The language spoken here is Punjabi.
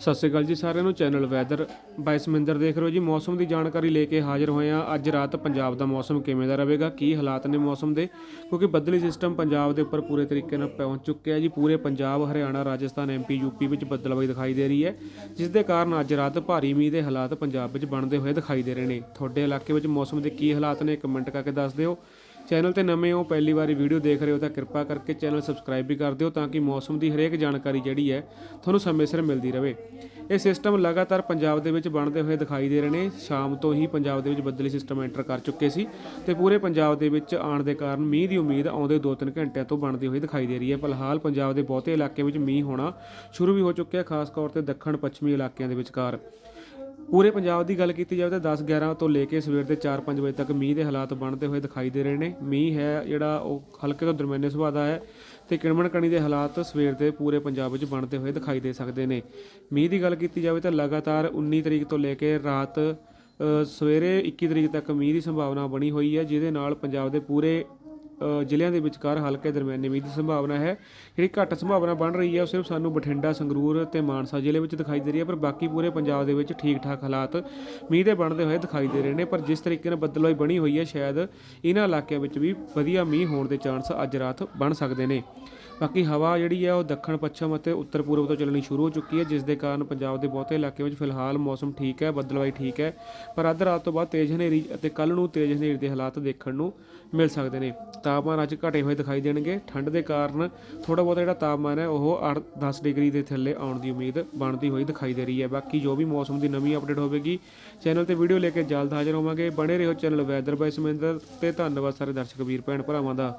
ਸਤਿ ਸ਼੍ਰੀ ਅਕਾਲ ਜੀ ਸਾਰਿਆਂ ਨੂੰ, ਚੈਨਲ ਵੈਦਰ ਬਾਈ ਸਮਿੰਦਰ ਦੇਖ ਰਹੇ ਹੋ ਜੀ। ਮੌਸਮ ਦੀ ਜਾਣਕਾਰੀ ਲੈ ਕੇ ਹਾਜ਼ਰ ਹੋਏ ਹਾਂ। ਅੱਜ ਰਾਤ ਪੰਜਾਬ ਦਾ ਮੌਸਮ ਕਿਵੇਂ ਦਾ ਰਹੇਗਾ, ਕੀ ਹਾਲਾਤ ਨੇ ਮੌਸਮ ਦੇ? ਕਿਉਂਕਿ ਬੱਦਲੀ ਸਿਸਟਮ ਪੰਜਾਬ ਦੇ ਉੱਪਰ ਪੂਰੇ ਤਰੀਕੇ ਨਾਲ ਪਹੁੰਚ ਚੁੱਕਿਆ ਜੀ। ਪੂਰੇ ਪੰਜਾਬ, ਹਰਿਆਣਾ, ਰਾਜਸਥਾਨ ਐਮਪੀ ਯੂਪੀ ਵਿੱਚ ਬੱਦਲਬਾਈ ਦਿਖਾਈ ਦੇ ਰਹੀ ਹੈ, ਜਿਸ ਦੇ ਕਾਰਨ ਅੱਜ ਰਾਤ ਭਾਰੀ ਮੀਂਹ ਦੇ ਹਾਲਾਤ ਪੰਜਾਬ ਵਿੱਚ ਬਣਦੇ ਹੋਏ ਦਿਖਾਈ ਦੇ ਰਹੇ ਨੇ। ਤੁਹਾਡੇ ਇਲਾਕੇ ਵਿੱਚ ਮੌਸਮ ਦੇ ਕੀ ਹਾਲਾਤ ਨੇ ਕਮੈਂਟ ਕਰਕੇ ਦੱਸ ਦਿਓ। ਚੈਨਲ ਤੇ ਨਵੇਂ ਹੋ, ਪਹਿਲੀ ਵਾਰੀ ਵੀਡੀਓ ਦੇਖ ਰਹੇ ਹੋ ਤਾਂ ਕਿਰਪਾ ਕਰਕੇ ਚੈਨਲ ਸਬਸਕ੍ਰਾਈਬ ਵੀ ਕਰ ਦਿਓ ਤਾਂ ਕਿ ਮੌਸਮ ਦੀ ਹਰੇਕ ਜਾਣਕਾਰੀ ਜਿਹੜੀ ਹੈ ਤੁਹਾਨੂੰ ਸਮੇਂ ਸਿਰ ਮਿਲਦੀ ਰਹੇ। ਇਹ ਸਿਸਟਮ ਲਗਾਤਾਰ ਪੰਜਾਬ ਦੇ ਵਿੱਚ ਬਣਦੇ ਹੋਏ ਦਿਖਾਈ ਦੇ ਰਹੇ ਨੇ। ਸ਼ਾਮ ਤੋਂ ਹੀ ਪੰਜਾਬ ਦੇ ਵਿੱਚ ਬੱਦਲੀ ਸਿਸਟਮ ਐਂਟਰ ਕਰ ਚੁੱਕੇ ਸੀ ਤੇ ਪੂਰੇ ਪੰਜਾਬ ਦੇ ਵਿੱਚ ਆਉਣ ਦੇ ਕਾਰਨ ਮੀਂਹ ਦੀ ਉਮੀਦ ਆਉਂਦੇ 2-3 ਘੰਟਿਆਂ ਤੋਂ ਬਣਦੀ ਹੋਈ ਦਿਖਾਈ ਦੇ ਰਹੀ ਹੈ। ਫਿਲਹਾਲ ਪੰਜਾਬ ਦੇ ਬਹੁਤੇ ਇਲਾਕਿਆਂ ਵਿੱਚ ਮੀਂਹ ਹੋਣਾ ਸ਼ੁਰੂ ਵੀ ਹੋ ਚੁੱਕਿਆ, ਖਾਸ ਤੌਰ ਤੇ ਦੱਖਣ ਪੱਛਮੀ ਇਲਾਕਿਆਂ ਦੇ ਵਿਚਕਾਰ। ਪੂਰੇ ਪੰਜਾਬ ਦੀ ਗੱਲ ਕੀਤੀ ਜਾਵੇ ਤਾਂ 10 11 ਤੋਂ ਲੈ ਕੇ ਸਵੇਰ ਦੇ 4-5 ਵਜੇ ਤੱਕ ਮੀਂਹ ਦੇ ਹਾਲਾਤ ਬਣਦੇ ਹੋਏ ਦਿਖਾਈ ਦੇ ਰਹੇ ਨੇ। ਮੀਂਹ ਹੈ ਜਿਹੜਾ ਉਹ ਹਲਕੇ ਤੋਂ ਦਰਮਿਆਨੇ ਸੁਭਾਅ ਦਾ ਹੈ ਤੇ ਕਿਣਮਣ ਕਣੀ ਦੇ ਹਾਲਾਤ ਸਵੇਰ ਦੇ ਪੂਰੇ ਪੰਜਾਬ ਵਿੱਚ ਬਣਦੇ ਹੋਏ ਦਿਖਾਈ ਦੇ ਸਕਦੇ ਨੇ। ਮੀਂਹ ਦੀ ਗੱਲ ਕੀਤੀ ਜਾਵੇ ਤਾਂ ਲਗਾਤਾਰ 19 ਤਰੀਕ ਤੋਂ ਲੈ ਕੇ ਰਾਤ ਸਵੇਰੇ 21 ਤਰੀਕ ਤੱਕ ਮੀਂਹ ਦੀ ਸੰਭਾਵਨਾ ਬਣੀ ਹੋਈ ਹੈ, ਜਿਹਦੇ ਨਾਲ ਪੰਜਾਬ ਦੇ ਪੂਰੇ ਜ਼ਿਲ੍ਹਿਆਂ ਦੇ ਵਿਚਕਾਰ ਹਲਕੇ ਦਰਮਿਆਨੇ ਮੀਂਹ ਦੀ ਸੰਭਾਵਨਾ ਹੈ। ਜਿਹੜੀ ਘੱਟ ਸੰਭਾਵਨਾ ਬਣ ਰਹੀ ਹੈ, ਉਹ ਸਿਰਫ ਸਾਨੂੰ ਬਠਿੰਡਾ, ਸੰਗਰੂਰ ਤੇ ਮਾਨਸਾ ਜ਼ਿਲ੍ਹੇ ਵਿੱਚ ਦਿਖਾਈ ਦੇ ਰਹੀ ਹੈ, ਪਰ ਬਾਕੀ ਪੂਰੇ ਪੰਜਾਬ ਦੇ ਵਿੱਚ ਠੀਕ ਠਾਕ ਹਾਲਾਤ ਮੀਂਹ ਦੇ ਬਣਦੇ ਹੋਏ ਦਿਖਾਈ ਦੇ ਰਹੇ ਨੇ। ਪਰ ਜਿਸ ਤਰੀਕੇ ਨਾਲ ਬੱਦਲਵਾਈ ਬਣੀ ਹੋਈ ਹੈ, ਸ਼ਾਇਦ ਇਹਨਾਂ ਇਲਾਕਿਆਂ ਵਿੱਚ ਵੀ ਵਧੀਆ ਮੀਂਹ ਹੋਣ ਦੇ ਚਾਂਸ ਅੱਜ ਰਾਤ ਬਣ ਸਕਦੇ ਨੇ। ਬਾਕੀ ਹਵਾ ਜਿਹੜੀ ਹੈ, ਉਹ ਦੱਖਣ, ਪੱਛਮ ਅਤੇ ਉੱਤਰ ਪੂਰਬ ਤੋਂ ਚੱਲਣੀ ਸ਼ੁਰੂ ਹੋ ਚੁੱਕੀ ਹੈ, ਜਿਸ ਦੇ ਕਾਰਨ ਪੰਜਾਬ ਦੇ ਬਹੁਤੇ ਇਲਾਕਿਆਂ ਵਿੱਚ ਫਿਲਹਾਲ ਮੌਸਮ ਠੀਕ ਹੈ, ਬੱਦਲਵਾਈ ਠੀਕ ਹੈ, ਪਰ ਅੱਧ ਰਾਤ ਤੋਂ ਬਾਅਦ ਤੇਜ਼ ਹਨੇਰੀ ਅਤੇ ਕੱਲ ਨੂੰ ਤੇਜ਼ ਹਨੇਰੀ ਦੇ ਹਾਲਾਤ ਦੇਖਣ ਨੂੰ ਮਿਲ ਸਕਦੇ ਨੇ। ਤਾਪਮਾਨ ਅੱਜ ਘਟੇ ਹੋਏ ਦਿਖਾਈ ਦੇਣਗੇ। ਠੰਡ ਦੇ ਕਾਰਨ ਥੋੜਾ ਬਹੁਤਾ ਜਿਹੜਾ ਤਾਪਮਾਨ ਹੈ, ਉਹ 8-10 ਡਿਗਰੀ ਦੇ ਥੱਲੇ ਆਉਣ ਦੀ ਉਮੀਦ ਬਣਦੀ ਹੋਈ ਦਿਖਾਈ ਦੇ ਰਹੀ ਹੈ। ਬਾਕੀ ਜੋ ਵੀ ਮੌਸਮ ਦੀ ਨਵੀਂ ਅਪਡੇਟ ਹੋਵੇਗੀ, ਚੈਨਲ ਤੇ ਵੀਡੀਓ ਲੈ ਕੇ ਜਲਦ ਹਾਜ਼ਰ ਹੋਵਾਂਗੇ। ਬਣੇ ਰਹੋ ਚੈਨਲ ਵੈਦਰ ਬਾਈ ਸਮਿੰਦਰ ਤੇ ਧੰਨਵਾਦ ਸਾਰੇ ਦਰਸ਼ਕ ਵੀਰ ਭੈਣ ਭਰਾਵਾਂ ਦਾ।